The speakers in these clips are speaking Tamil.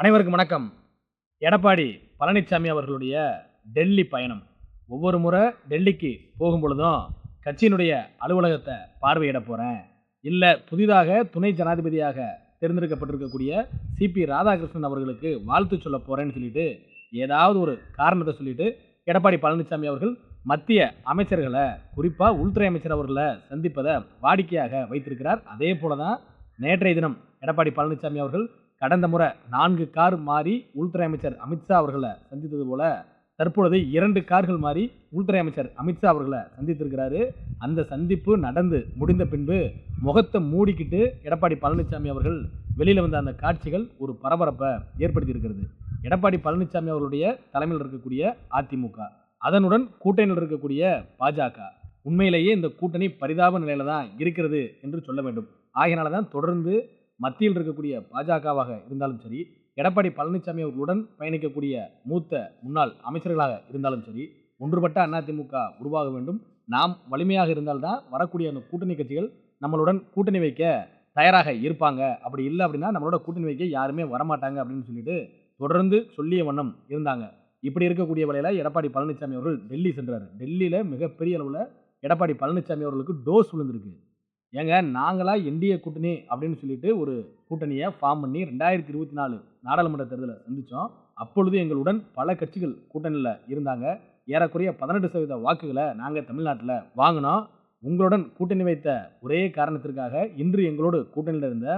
அனைவருக்கும் வணக்கம். எடப்பாடி பழனிசாமி அவர்களுடைய டெல்லி பயணம். ஒவ்வொரு முறை டெல்லிக்கு போகும் பொழுதும் கட்சியினுடைய அலுவலகத்தை பார்வையிட போகிறேன் இல்லை புதிதாக துணை ஜனாதிபதியாக தேர்ந்தெடுக்கப்பட்டிருக்கக்கூடிய சிபி ராதாகிருஷ்ணன் அவர்களுக்கு வாழ்த்து சொல்ல போகிறேன்னு சொல்லிட்டு ஏதாவது ஒரு காரணத்தை சொல்லிட்டு எடப்பாடி பழனிசாமி அவர்கள் மத்திய அமைச்சர்களை குறிப்பாக உள்துறை அமைச்சர் அவர்களை சந்திப்பதை வாடிக்கையாக வைத்திருக்கிறார். அதே போல தான் நேற்றைய தினம் எடப்பாடி பழனிசாமி அவர்கள் கடந்த முறை நான்கு கார் மாறி உள்துறை அமைச்சர் அமித்ஷா அவர்களை சந்தித்தது போல தற்பொழுது இரண்டு கார்கள் மாறி உள்துறை அமைச்சர் அமித்ஷா அவர்களை சந்தித்திருக்கிறாரு. அந்த சந்திப்பு நடந்து முடிந்த பின்பு முகத்தை மூடிக்கிட்டு எடப்பாடி பழனிசாமி அவர்கள் வெளியில் வந்த அந்த காட்சிகள் ஒரு பரபரப்பை ஏற்படுத்தியிருக்கிறது. எடப்பாடி பழனிசாமி அவர்களுடைய தலைமையில் இருக்கக்கூடிய அதிமுக அதனுடன் கூட்டணியில் இருக்கக்கூடிய பாஜக உண்மையிலேயே இந்த கூட்டணி பரிதாப நிலையில தான் இருக்கிறது என்று சொல்ல வேண்டும். ஆகையினால தான் தொடர்ந்து மத்தியில் இருக்கக்கூடிய பாஜகவாக இருந்தாலும் சரி எடப்பாடி பழனிசாமி அவர்களுடன் பயணிக்கக்கூடிய மூத்த முன்னாள் அமைச்சர்களாக இருந்தாலும் சரி ஒன்றுபட்ட அதிமுக உருவாக வேண்டும். நாம் வலிமையாக இருந்தால்தான் வரக்கூடிய அந்த கூட்டணி கட்சிகள் நம்மளுடன் கூட்டணி வைக்க தயாராக இருப்பாங்க. அப்படி இல்லை அப்படின்னா நம்மளோட கூட்டணி வைக்க யாருமே வரமாட்டாங்க அப்படின்னு சொல்லிட்டு தொடர்ந்து சொல்லிய வண்ணம் இருந்தாங்க. இப்படி இருக்கக்கூடிய வேளையில் எடப்பாடி பழனிசாமி அவர்கள் டெல்லி சென்றார். டெல்லியில் மிகப்பெரிய அளவில் எடப்பாடி பழனிசாமி அவர்களுக்கு டோஸ் விழுந்திருக்கு. ஏங்க நாங்களாக என்டிஏ கூட்டணி அப்படின்னு சொல்லிட்டு ஒரு கூட்டணியை ஃபார்ம் பண்ணி ரெண்டாயிரத்தி இருபத்தி நாலு நாடாளுமன்ற தேர்தலில் சந்தித்தோம் அப்பொழுது எங்களுடன் பல கட்சிகள் கூட்டணியில் இருந்தாங்க. ஏறக்குறைய பதினெட்டு சதவீத வாக்குகளை நாங்கள் தமிழ்நாட்டில் வாங்கினோம். உங்களுடன் கூட்டணி வைத்த ஒரே காரணத்திற்காக இன்று எங்களோடு கூட்டணியில் இருந்த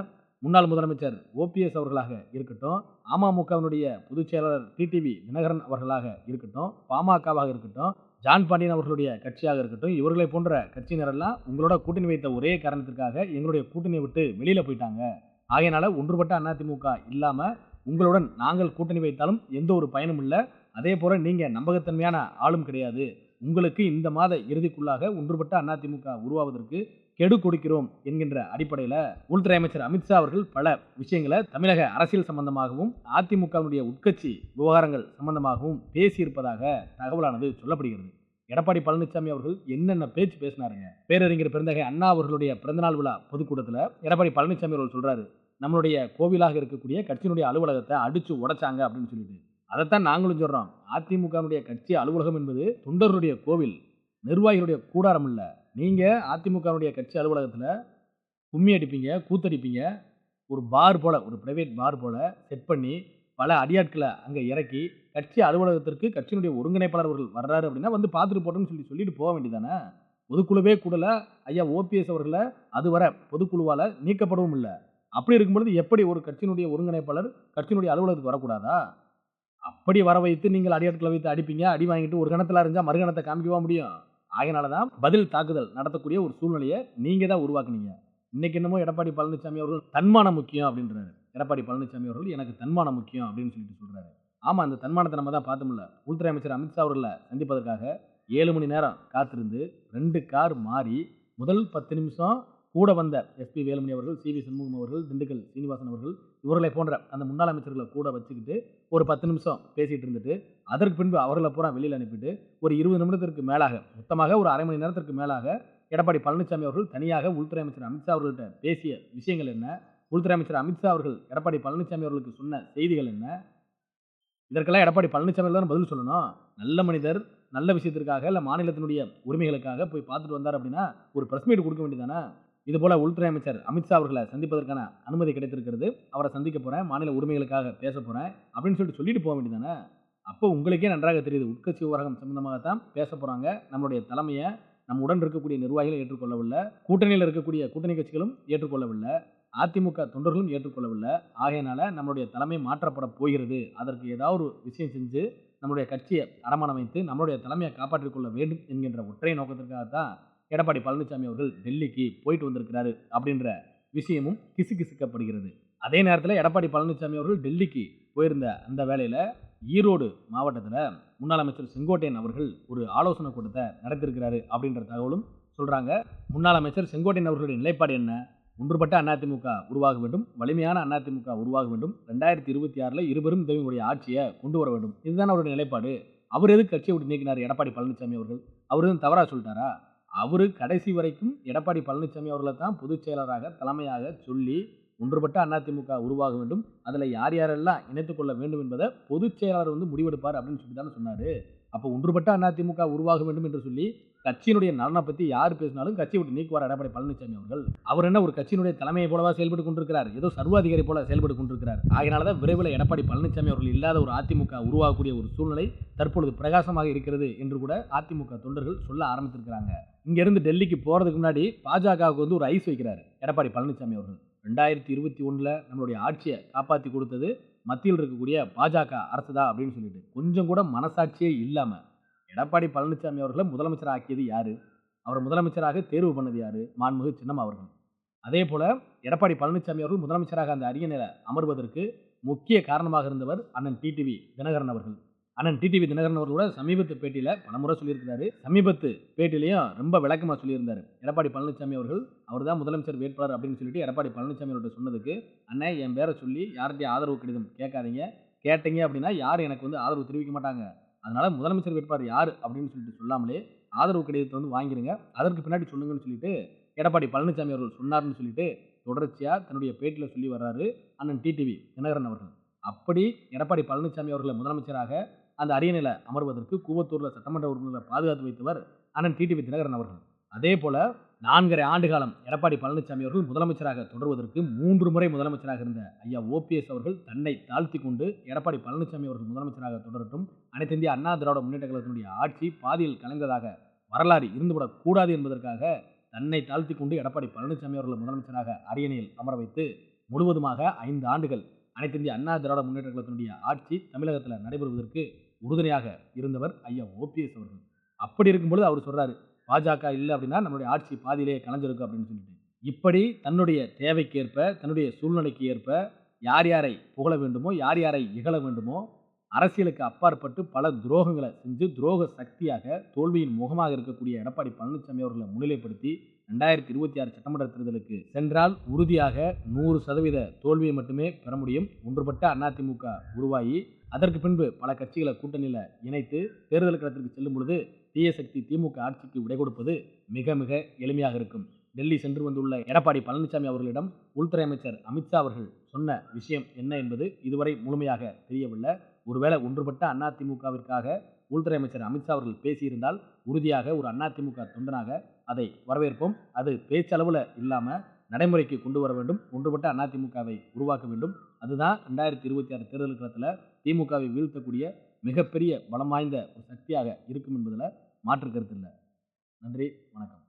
முன்னாள் முதலமைச்சர் ஓபிஎஸ் அவர்களாக இருக்கட்டும் அமமுகவினுடைய பொதுச் செயலாளர் டிடிவி தினகரன் அவர்களாக இருக்கட்டும் பாமகவாக இருக்கட்டும் ஜான் பாண்டியன் அவர்களுடைய கட்சியாக இருக்கட்டும் இவர்களை போன்ற கட்சியினரெல்லாம் உங்களோட கூட்டணி வைத்த ஒரே காரணத்திற்காக எங்களுடைய கூட்டணியை விட்டு வெளியில் போயிட்டாங்க. ஆகையினால ஒன்றுபட்ட அதிமுக இல்லாமல் உங்களுடன் நாங்கள் கூட்டணி வைத்தாலும் எந்த ஒரு பயனும் இல்லை. அதே போல் நீங்கள் நம்பகத்தன்மையான ஆளும் கிடையாது. உங்களுக்கு இந்த மாத இறுதிக்குள்ளாக ஒன்றுபட்ட அதிமுக உருவாவதற்கு கெடு கொடுக்கிறோம் என்கின்ற அடிப்படையில் உள்துறை அமைச்சர் அமித்ஷா அவர்கள் பல விஷயங்களை தமிழக அரசியல் சம்பந்தமாகவும் அதிமுகவினுடைய உட்கட்சி விவகாரங்கள் சம்பந்தமாகவும் பேசியிருப்பதாக தகவலானது சொல்லப்படுகிறது. எடப்பாடி பழனிசாமி அவர்கள் என்னென்ன பேச்சு பேசினாருங்க? பேரறிஞர் பெருந்தகை அண்ணா அவர்களுடைய பிறந்தநாள் விழா பொதுக்கூட்டத்தில் எடப்பாடி பழனிசாமி அவர்கள் சொல்கிறாரு நம்மளுடைய கோவிலாக இருக்கக்கூடிய கட்சியினுடைய அலுவலகத்தை அடித்து உடைச்சாங்க அப்படின்னு சொல்லிட்டு. அதைத்தான் நாங்களும் சொல்கிறோம் அதிமுகவினுடைய கட்சி அலுவலகம் என்பது தொண்டர்களுடைய கோவில் நிர்வாகிகளுடைய கூடாரம் இல்லை. நீங்கள் அதிமுகவுடைய கட்சி அலுவலகத்தில் கும்மி அடிப்பீங்க கூத்தடிப்பீங்க ஒரு பார் போல் ஒரு ப்ரைவேட் பார் போல் செட் பண்ணி பல அடியாட்களை அங்கே இறக்கி கட்சி அலுவலகத்திற்கு கட்சியினுடைய ஒருங்கிணைப்பாளர் அவர்கள் வர்றாரு அப்படின்னா வந்து பார்த்துட்டு போட்டோம்னு சொல்லி சொல்லிட்டு போக வேண்டியதானே பொதுக்குழுவே கூடல. ஐயா ஓபிஎஸ் அவர்களை அதுவரை பொதுக்குழுவால் நீக்கப்படவும் இல்லை. அப்படி இருக்கும்பொழுது எப்படி ஒரு கட்சியினுடைய ஒருங்கிணைப்பாளர் கட்சியினுடைய அலுவலகத்துக்கு வரக்கூடாதா? அப்படி வர வைத்து நீங்கள் அடியாட்களை வைத்து அடிப்பீங்க அடி வாங்கிட்டு ஒரு கணத்தில் அறிஞ்சால் மறுகணத்தை காமிக்கவா முடியும்? அதனால தான் பதில் தாக்குதல் நடத்தக்கூடிய ஒரு சூழ்நிலையை நீங்கள் தான் உருவாக்குனீங்க. இன்னைக்கு என்னமோ எடப்பாடி பழனிசாமி அவர்கள் தன்மானம் முக்கியம் அப்படின்றாரு. எடப்பாடி பழனிசாமி அவர்கள் எனக்கு தன்மானம் முக்கியம் அப்படின்னு சொல்லிட்டு சொல்கிறாரு ஆமாம் அந்த தன்மானத்தை நம்ம தான் பார்த்தோம்ல உள்துறை அமைச்சர் அமித்ஷா அவர்களை சந்திப்பதற்காக ஏழு மணி நேரம் காத்திருந்து ரெண்டு கார் மாறி முதல் பத்து நிமிஷம் கூட வந்த எஸ்பி வேலுமணி அவர்கள் சி வி சண்முகம் அவர்கள் திண்டுக்கல் சீனிவாசன் அவர்கள் இவர்களை போன்ற அந்த முன்னாள் அமைச்சர்களை கூட வச்சுக்கிட்டு ஒரு பத்து நிமிஷம் பேசிகிட்டு இருந்துட்டு அதற்கு பின்பு அவர்களை பூரா வெளியில் அனுப்பிட்டு ஒரு இருபது நிமிடத்திற்கு மேலாக மொத்தமாக ஒரு அரை மணி நேரத்திற்கு மேலாக எடப்பாடி பழனிசாமி அவர்கள் தனியாக உள்துறை அமைச்சர் அமித்ஷா அவர்கள்ட்ட பேசிய விஷயங்கள் என்ன? உள்துறை அமைச்சர் அமித்ஷா அவர்கள் எடப்பாடி பழனிசாமி அவர்களுக்கு சொன்ன செய்திகள் என்ன? இதற்கெல்லாம் எடப்பாடி பழனிசாமி தான் பதில் சொல்லணும்? நல்ல மனிதர் நல்ல விஷயத்திற்காக இல்லை மாநிலத்தினுடைய உரிமைகளுக்காக போய் பார்த்துட்டு வந்தார் அப்படின்னா ஒரு ப்ரெஸ் மீட் கொடுக்க வேண்டியதானே இதுபோல் உள்துறை அமைச்சர் அமித்ஷா அவர்களை சந்திப்பதற்கான அனுமதி கிடைத்திருக்கிறது. அவரை சந்திக்க போகிறேன் மாநில உரிமைகளுக்காக பேச போகிறேன் அப்படின்னு சொல்லிட்டு சொல்லிட்டு போக வேண்டியதானே அப்போ உங்களுக்கே நன்றாக தெரியுது உட்கட்சி விவகாரம் சம்பந்தமாகத்தான் பேச போகிறாங்க நம்மளுடைய தலைமையை நம்ம உடன் இருக்கக்கூடிய நிர்வாகிகள் ஏற்றுக்கொள்ளவில்லை கூட்டணியில் இருக்கக்கூடிய கூட்டணி கட்சிகளும் ஏற்றுக்கொள்ளவில்லை அதிமுக தொண்டர்களும் ஏற்றுக்கொள்ளவில்லை. ஆகையினால நம்மளுடைய தலைமை மாற்றப்பட போகிறது. அதற்கு ஏதாவது ஒரு விஷயம் செஞ்சு நம்மளுடைய கட்சியை அடமானம் வைத்து நம்மளுடைய தலைமையை காப்பாற்றிக் கொள்ள வேண்டும் என்கின்ற ஒற்றை நோக்கத்திற்காக தான் எடப்பாடி பழனிசாமி அவர்கள் டெல்லிக்கு போயிட்டு வந்திருக்கிறாரு அப்படின்ற விஷயமும் கிசுகிசுக்கப்படுகிறது. அதே நேரத்தில் எடப்பாடி பழனிசாமி அவர்கள் டெல்லிக்கு போயிருந்த அந்த வேளையில் ஈரோடு மாவட்டத்தில் முன்னாள் அமைச்சர் செங்கோட்டையன் அவர்கள் ஒரு ஆலோசனை கூட்டத்தை நடத்திருக்கிறாரு அப்படின்ற தகவலும் சொல்கிறாங்க முன்னாள் அமைச்சர் செங்கோட்டையன் அவர்களுடைய நிலைப்பாடு என்ன? ஒன்றுபட்ட அதிமுக உருவாக வேண்டும் வலிமையான அதிமுக உருவாக வேண்டும் ரெண்டாயிரத்தி இருபத்தி ஆறில் இருவரும் தேவியுடைய ஆட்சியை கொண்டு வர வேண்டும். இதுதான் அவருடைய நிலைப்பாடு. அவர் எதுக்கு கட்சியை விட்டு நீக்கினார் எடப்பாடி பழனிசாமி அவர்கள்? அவர் எதுவும் தவறாக சொல்லிட்டாரா? அவர் கடைசி வரைக்கும் எடப்பாடி பழனிசாமி அவர்களை தான் பொதுச் செயலராக தலைமையாக சொல்லி ஒன்றுபட்ட அதிமுக உருவாக வேண்டும். அதில் யார் யாரெல்லாம் இணைத்துக்கொள்ள வேண்டும் என்பதை பொதுச் செயலாளர் வந்து முடிவெடுப்பார் அப்படின்னு சொல்லி தானே சொன்னார். அப்போ ஒன்றுபட்ட அதிமுக உருவாக வேண்டும் என்று சொல்லி கட்சியினுடைய நலனை பற்றி யார் பேசினாலும் கட்சி விட்டு நீக்குவார் எடப்பாடி பழனிசாமி அவர்கள். அவர் என்ன ஒரு கட்சியினுடைய தலைமையை போலவா செயல்பட்டு கொண்டிருக்கிறார்? ஏதோ சர்வாதிகாரி போல செயல்பட்டு கொண்டிருக்கிறார். ஆகையினால தான் விரைவில் எடப்பாடி பழனிசாமி அவர்கள் இல்லாத ஒரு அதிமுக உருவாகக்கூடிய ஒரு சூழ்நிலை தற்பொழுது பிரகாசமாக இருக்கிறது என்று கூட அதிமுக தொண்டர்கள் சொல்ல ஆரம்பித்திருக்கிறாங்க. இங்கிருந்து டெல்லிக்கு போகிறதுக்கு முன்னாடி பாஜகவுக்கு வந்து ஒரு ஐஸ் வைக்கிறார் எடப்பாடி பழனிசாமி அவர்கள். ரெண்டாயிரத்தி இருபத்தி ஒன்றில் நம்மளுடைய ஆட்சியை காப்பாற்றி கொடுத்தது மத்தியில் இருக்கக்கூடிய பாஜக அரசு தான் அப்படின்னு சொல்லிட்டு. கொஞ்சம் கூட மனசாட்சியே இல்லாமல் எடப்பாடி பழனிசாமி அவர்களை முதலமைச்சர் ஆக்கியது யாரு? அவர் முதலமைச்சராக தேர்வு பண்ணது யாரு? மாண்புமிகு சின்னம் அவர்கள். அதே போல எடப்பாடி பழனிசாமி அவர்கள் முதலமைச்சராக அந்த அரியணையில் அமர்வதற்கு முக்கிய காரணமாக இருந்தவர் அண்ணன் டிடிவி தினகரன் அவர்கள். அண்ணன் டிடிவி தினகரன் அவர்களோட சமீபத்து பேட்டியில் பலமுறை சொல்லியிருக்கிறாரு. சமீபத்து பேட்டிலையும் ரொம்ப விளக்கமாக சொல்லியிருந்தார். எடப்பாடி பழனிசாமி அவர்கள் அவர் தான் முதலமைச்சர் வேட்பாளர் அப்படின்னு சொல்லிட்டு எடப்பாடி பழனிசாமி அவர்கிட்ட சொன்னதுக்கு அண்ணன் என் பேரை சொல்லி யார்கிட்டையும் ஆதரவு கடிதம் கேட்காதீங்க. கேட்டீங்க அப்படின்னா யாரும் எனக்கு வந்து ஆதரவு தெரிவிக்க மாட்டாங்க? அதனால் முதலமைச்சர் வேட்பாளர் யார் அப்படின்னு சொல்லிட்டு சொல்லாமலே ஆதரவு கடிதத்தை வந்து வாங்கிடுங்க அதற்கு பின்னாடி சொல்லுங்கன்னு சொல்லிட்டு எடப்பாடி பழனிசாமி அவர்கள் சொன்னார்னு சொல்லிட்டு தொடர்ச்சியாக தன்னுடைய பேட்டியில் சொல்லி வர்றாரு அண்ணன் டிடிவி தினகரன் அவர்கள். அப்படி எடப்பாடி பழனிசாமி அவர்களை முதலமைச்சராக அந்த அரியணையில் அமர்வதற்கு கூவத்தூரில் சட்டமன்ற உறுப்பினர்களை பாதுகாத்து வைத்தவர் அண்ணன் டிடிவி தினகரன் அவர்கள். அதே போல் நான்கரை ஆண்டு காலம் எடப்பாடி பழனிசாமி அவர்கள் முதலமைச்சராக தொடர்வதற்கு மூன்று முறை முதலமைச்சராக இருந்த ஐயா ஓபிஎஸ் அவர்கள் தன்னை தாழ்த்தி கொண்டு எடப்பாடி பழனிசாமி அவர்கள் முதலமைச்சராக தொடரட்டும். அனைத்து இந்திய அண்ணா திராவிட முன்னேற்ற கழகத்தினுடைய ஆட்சி பாதியில் கலைந்ததாக வரலாறு இருந்துவிடக்கூடாது என்பதற்காக தன்னை தாழ்த்தி கொண்டு எடப்பாடி பழனிசாமி அவர்கள் முதலமைச்சராக அரியணையில் அமர வைத்து முழுவதுமாக ஐந்து ஆண்டுகள் அனைத்து இந்திய அண்ணா திராவிட முன்னேற்ற கழகத்தினுடைய ஆட்சி தமிழகத்தில் நடைபெறுவதற்கு உறுதுணையாக இருந்தவர் ஐயா ஓபிஎஸ் அவர்கள். அப்படி இருக்கும்பொழுது அவர் சொல்கிறாரு பாஜக இல்லை அப்படின்னா நம்மளுடைய ஆட்சி பாதியிலே கலைஞ்சிருக்கும் அப்படின்னு சொல்லிட்டு. இப்படி தன்னுடைய தேவைக்கு ஏற்ப தன்னுடைய சூழ்நிலைக்கு ஏற்ப யார் யாரை புகழ வேண்டுமோ யார் யாரை இகழ வேண்டுமோ அரசியலுக்கு அப்பாற்பட்டு பல துரோகங்களை செஞ்சு துரோக சக்தியாக தோல்வியின் முகமாக இருக்கக்கூடிய எடப்பாடி பழனிசாமி அவர்களை முன்னிலைப்படுத்தி ரெண்டாயிரத்தி இருபத்தி ஆறு சட்டமன்ற தேர்தலுக்கு சென்றால் உறுதியாக நூறு சதவீத தோல்வியை மட்டுமே பெற முடியும். ஒன்றுபட்ட அதிமுக உருவாகி அதற்கு பின்பு பல கட்சிகளை கூட்டணியில் இணைத்து தேர்தல் களத்திற்கு செல்லும் பொழுது தீயசக்தி திமுக ஆட்சிக்கு விடை கொடுப்பது மிக மிக எளிமையாக இருக்கும். டெல்லி சென்று வந்துள்ள எடப்பாடி பழனிசாமி அவர்களிடம் உள்துறை அமைச்சர் அமித்ஷா அவர்கள் சொன்ன விஷயம் என்ன என்பது இதுவரை முழுமையாக தெரியவில்லை. ஒருவேளை ஒன்றுபட்ட அதிமுகவிற்காக உள்துறை அமைச்சர் அமித்ஷா அவர்கள் பேசியிருந்தால் உறுதியாக ஒரு அதிமுக தொண்டனாக அதை வரவேற்போம். அது பேச்சளவில் இல்லாமல் நடைமுறைக்கு கொண்டு வர வேண்டும். ஒன்றுபட்ட அதிமுகவை உருவாக்க வேண்டும். அதுதான் ரெண்டாயிரத்தி இருபத்தி ஆறு தேர்தல் களத்தில் திமுகவை வீழ்த்தக்கூடிய மிகப்பெரிய பலம் வாய்ந்த ஒரு சக்தியாக இருக்கும் என்பதில் மாற்று கருத்து இல்லை. நன்றி வணக்கம்.